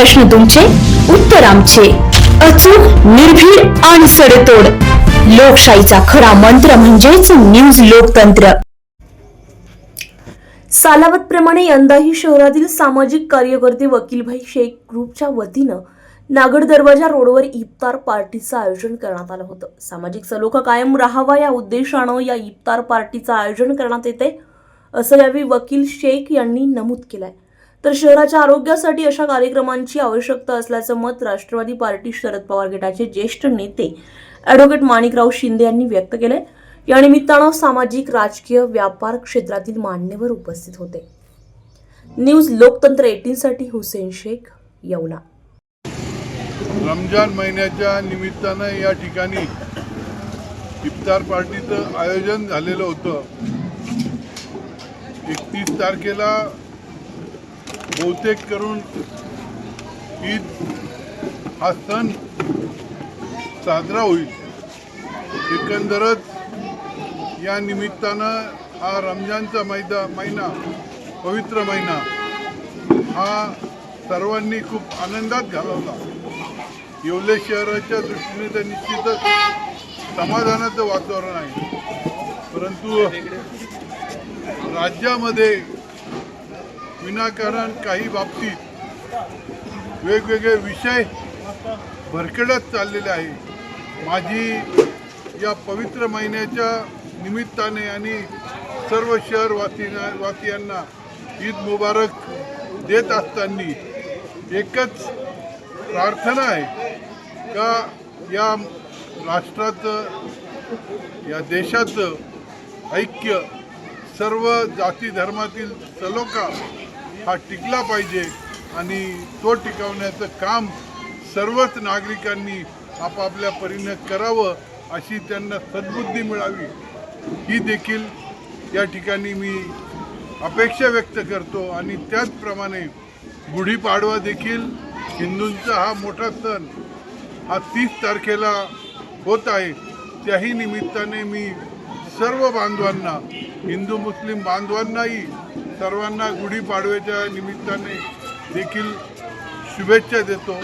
प्रश्न तुमचे उत्तर आमचे. अचूक निर्भीड आणि सडेतोड. लोकशाहीचा खरा मंत्र म्हणजेच न्यूज लोकतंत्र. सालावत प्रमाणे यंदाही शहरातील सामाजिक कार्यकर्ते वकीलभाई शेख ग्रुपच्या वतीनं नागड दरवाजा रोडवर इफ्तार पार्टीचं आयोजन करण्यात आलं होतं. सामाजिक सलोखा कायम राहावा या उद्देशानं या इफ्तार पार्टीचं आयोजन करण्यात येते असं यावेळी वकील शेख यांनी नमूद केलंय. तर शहराच्या आरोग्यासाठी अशा कार्यक्रमांची आवश्यकता असल्याचं मत राष्ट्रवादी पार्टी शरद पवार गटाचे ज्येष्ठ नेते ॲडव्होकेट माणिकराव शिंदे यांनी व्यक्त केले या निमित्तानं सामाजिक राजकीय व्यापार क्षेत्रातील मान्यवर उपस्थित होते. न्यूज लोकतंत्र एटीनसाठी हुसेन शेख येवला. रमजान महिन्याच्या निमित्तानं या ठिकाणी इफ्तार पार्टीचं आयोजन झालेलं होतं. एकतीस तारखेला बहुतेक करून ईद हा सण साजरा होईल. एकंदरच या निमित्तानं हा रमजानचा मैदा महिना पवित्र महिना हा सर्वांनी खूप आनंदात घालवला. येवले शहराच्या दृष्टीने तर निश्चितच समाधानाचं वातावरण आहे. परंतु राज्यामध्ये विनाकारण काही बाबतीत वेगवेगळे विषय भरकडत चाललेले आहे. माझी या पवित्र महिन्याच्या निमित्ताने आणि सर्व शहरवासीना वासियांना ईद मुबारक देत असताना एकच प्रार्थना आहे का या राष्ट्राचं या देशाचं ऐक्य सर्व जाती धर्मातील सलोखा हा टिकला पाहिजे आणि तो टिकवण्याचं काम सर्वच नागरिकांनी आपापल्या परीने करावं अशी त्यांना सद्बुद्धी मिळावी. ही देखील या ठिकाणी मी अपेक्षा व्यक्त करतो आणि त्याचप्रमाणे गुढीपाडवा देखील हिंदूंचा हा मोठा सण हा तीस तारखेला होत आहे. त्याही निमित्ताने मी सर्व बांधवांना हिंदू मुस्लिम बांधवांनाही सर्वांना गुढीपाडव्याच्या निमित्ताने देखील शुभेच्छा देतो.